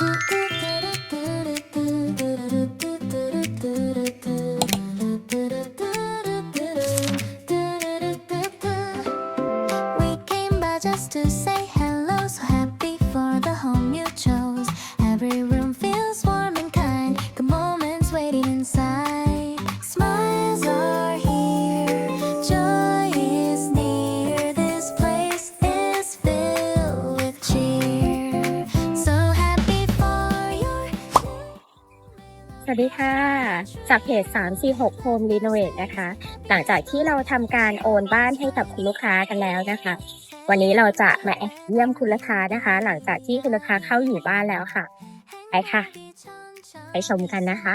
We came by just to say hello. So happy วัสดีค่ะ จากเพจ 346 Home Renovate นะคะ หลังจากที่เราทำการโอนบ้านให้กับคุณลูกค้ากันแล้วนะคะ วันนี้เราจะมาเยี่ยมคุณลูกค้านะคะ หลังจากที่คุณลูกค้าเข้าอยู่บ้านแล้วค่ะ ไปค่ะ ไปชมกันนะคะ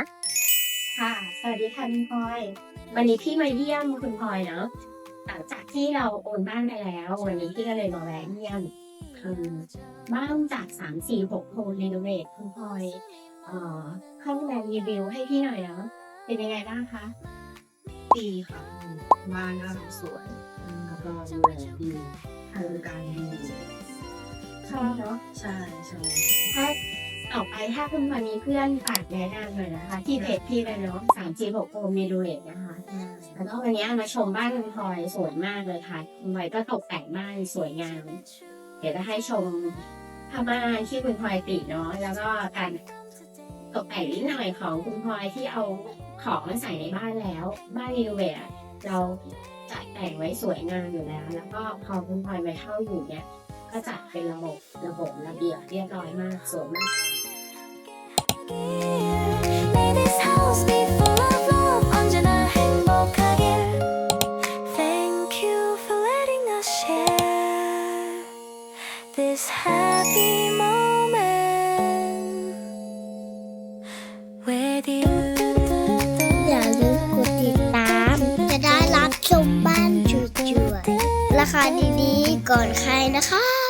ค่ะ สวัสดีค่ะคุณพลอย วันนี้พี่มาเยี่ยมคุณพลอยเนาะ หลังจากที่เราโอนบ้านไปแล้ว วันนี้พี่ก็เลยมาแวะเยี่ยมบ้านจาก 346 Home Renovate คุณพลอย เอ่อเข้ามารีวิวให้พี่หน่อยเนาะเป็นยังไงบ้างคะดีค่ะบ้านน่ารักสวยแล้วก็ดูแลดีบริการดีชอบเนาะใช่ใช่ถ้าต่อไปถ้าคุณพลอยมีเพื่อนฝากแนะนำหน่อยนะคะ ที่เพจพี่เลยเนาะสามจีบกโอมีดูเอทนะคะแล้วก็วันนี้มาชมบ้านคุณพลอยสวยมากเลยค่ะคุณพลอยก็ตกแต่งบ้านสวยงาม เดี๋ยวจะให้ชมผ้าม่านที่คุณพลอยติดเนาะแล้วก็การ ตกแต่งนิดหน่อยของคุณพลอยที่เอาของมาใส่ในบ้านแล้ว บ้านรีโนเวทอะเราจัดแต่งไว้สวยงามอยู่แล้ว แล้วก็พอคุณพลอยมาเข้าอยู่เนี่ย ก็จัดเป็นระบบระบบระเบียบเรียบร้อยมากสวยมาก May this house be full of love. 언제나 행복하길. Thank you for letting us share this happy ราคาดีๆ ก่อนใครนะคะ